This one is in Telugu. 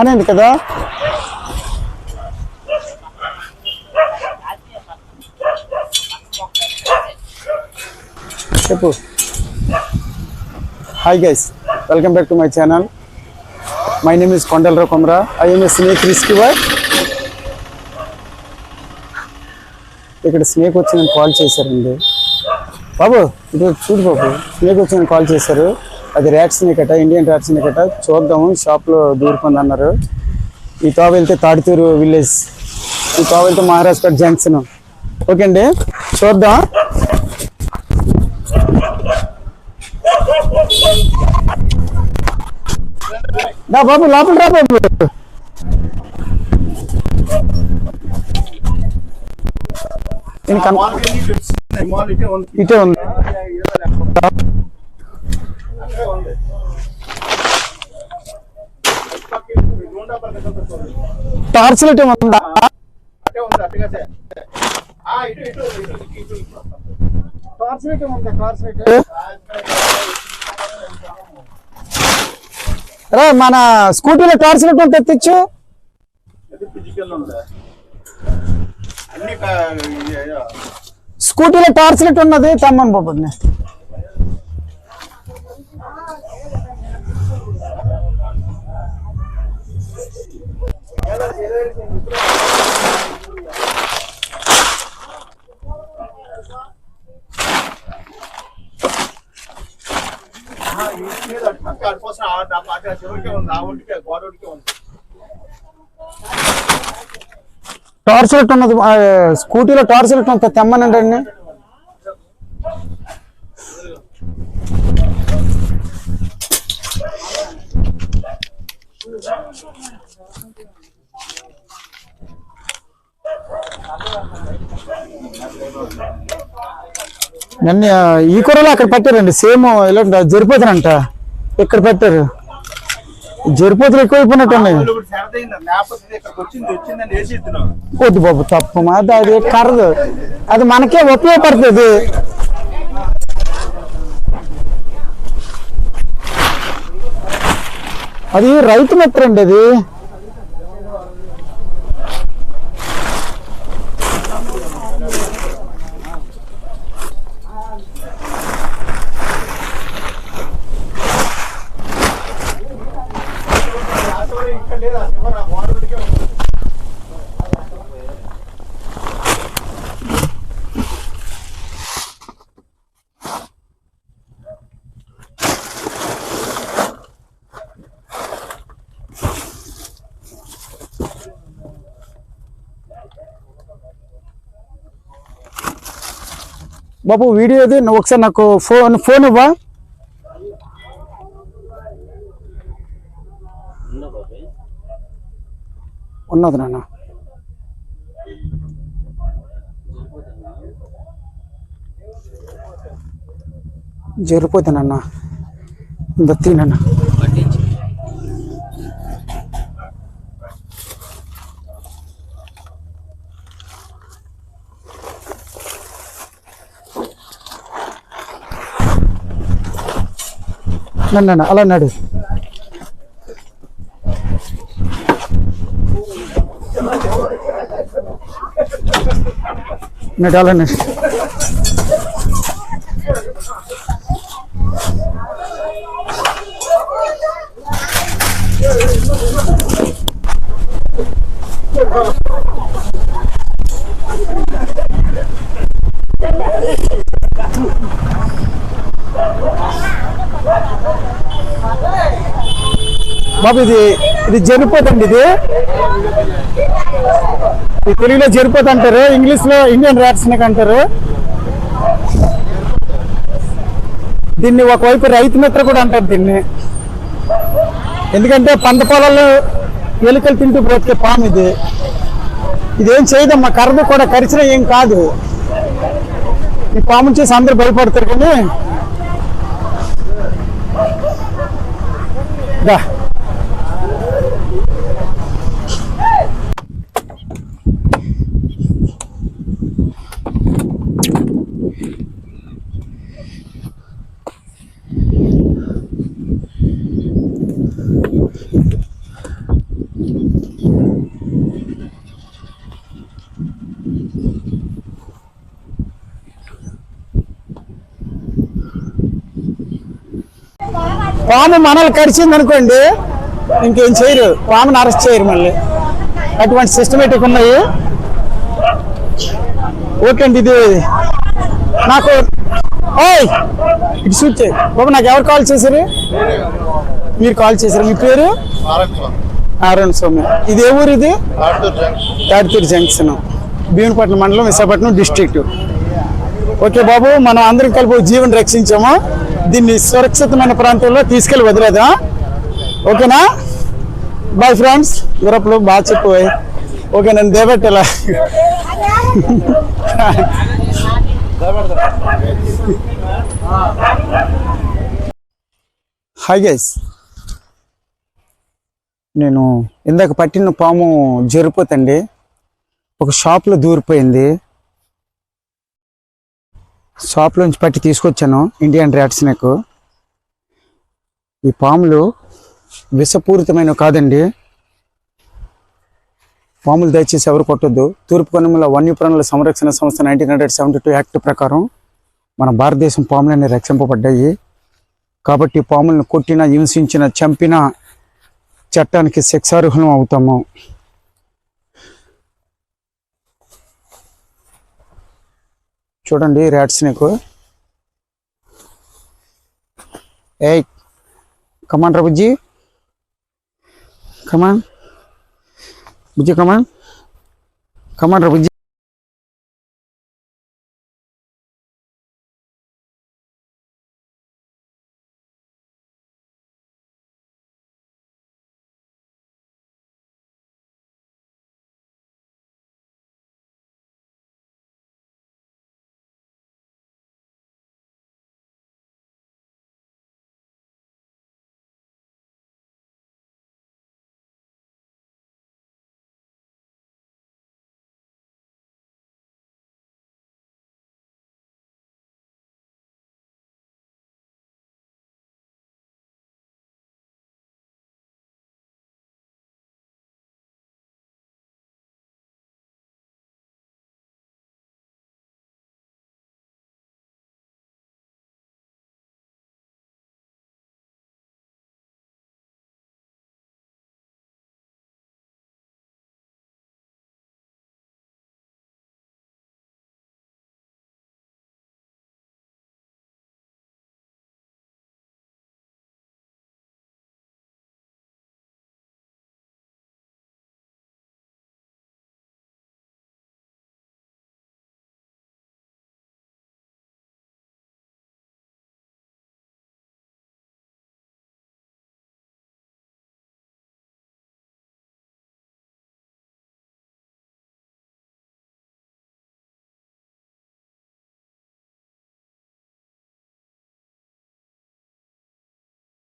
అనేది కదా? చెప్పు. Hi guys welcome back to my channel my name is Kondalarao Komara I'm a snake rescuer ఇక్కడ స్నేక్ వచ్చి నేను కాల్ చేశారండి. బాబు ఇటు చూడు బాబు స్నేక్ వచ్చి నేను కాల్ చేశారు. అది ర్యాట్ స్నేక్ అట ఇండియన్ ర్యాట్ స్నేక్ అట చూద్దాము షాప్లో దూరుకుంది అన్నారు. ఈ తావ వెళ్తే తాడితూరు విలేజ్ ఈ తావ వెళ్తే మహారాష్ట్ర జంక్షన్ ఓకే అండి చూద్దాం. రా బాబు లోపల రా బాబు. ఇటే ఉంది. లైట్ ఉందా? రా మన స్కూటీలో టార్చ్ లైట్ తెచ్చు? స్కూటీలో టార్చ్ లైట్ ఉన్నది? తమ్మని బాబు టార్చ్ లెట్ ఉన్నది స్కూటీలో టార్చ్ లెట్ ఉంటుంది తెమ్మనండి అండి నన్ను ఈ కూరలో అక్కడ పెట్టారండి. సేమ్ ఇలా జరిపోతానంట ఇక్కడ పెట్టారు? జరిపోతులు ఎక్కువైపోయినట్టు ఉన్నాయి వద్దు బాబు తప్పు మాది అది కరదు. అది మనకే ఉపయోగపడుతుంది. అది రైతు మిత్ర అండి అది. బాబు వీడియో ఇది నువ్వు ఒకసారి నాకు ఫోన్ ఫోన్ ఇవ్వా? ఉన్నది నాన్న. జరిపోతే నాన్న. దత్తి నాన్న నన్ను అలా నడు. నడు బాబు ఇది ఇది జరిపోతండి ఇది. తెలుగులో జరిపోత అంటారు ఇంగ్లీష్లో ఇండియన్ ర్యాట్ స్నేక్ అంటారు. దీన్ని ఒకవైపు రైతు మిత్ర కూడా అంటారు దీన్ని. ఎందుకంటే పంట పొలాల్లో ఎలుకలు తింటూ బ్రతికే పాము ఇది. ఇదేం చేయదమ్మా కర్మ కూడా కరిచిన ఏం కాదు. ఈ పాము చేసి అందరు భయపడతారు కానీ. పాము మనల్ని కరిచింది అనుకోండి ఇంకేం చేయరు. పాముని అరెస్ట్ చేయరు మళ్ళీ. అటువంటి సిస్టమేటిక్ ఉన్నాయి ఓకే అండి ఇది నాకు ఓయ్ ఇటు షూట్ బాబు నాకు ఎవరు కాల్ చేశారు? మీరు కాల్ చేశారు? మీ పేరు? నారాయణ స్వామి. ఇది ఏ ఊరు ఇది? తాడితూరు జంక్షన్. భీమునిపట్నం మండలం విశాఖపట్నం డిస్ట్రిక్ట్. ఓకే బాబు మనం అందరం కలిపి ఒక జీవన రక్షించాము? దీన్ని సురక్షితమైన ప్రాంతంలో తీసుకెళ్ళి వదిలేదా? ఓకేనా? బాయ్ ఫ్రెండ్స్ యూరప్లో బాగా చెప్పు. ఓకే నేను దేవట్టెలా? హాయ్ గైస్ నేను ఇందాక పట్టిన పాము జరిపోతండి. ఒక షాప్లో దూరిపోయింది. షాప్లోంచి పట్టి తీసుకొచ్చాను ఇండియన్ ర్యాట్ స్నేక్ ఈ పాములు విషపూరితమైనవి కాదండి. పాములు దయచేసి ఎవరు కొట్టొద్దు. తూర్పు కనుమల వన్యప్రాణుల సంరక్షణ సంస్థ nineteen hundred seventy two act ప్రకారం మన భారతదేశం పాములన్నీ రక్షింపబడ్డాయి. కాబట్టి పాములను కొట్టిన హింసించిన చంపిన చట్టానికి శిక్షార్హులం అవుతాము. చూడండి ర్యాట్ స్నేక్ ఏ కమాన్ రా బుజ్జి. కమాన్ బుజ్జి కమాన్ కమాన్ రా బుజ్జి.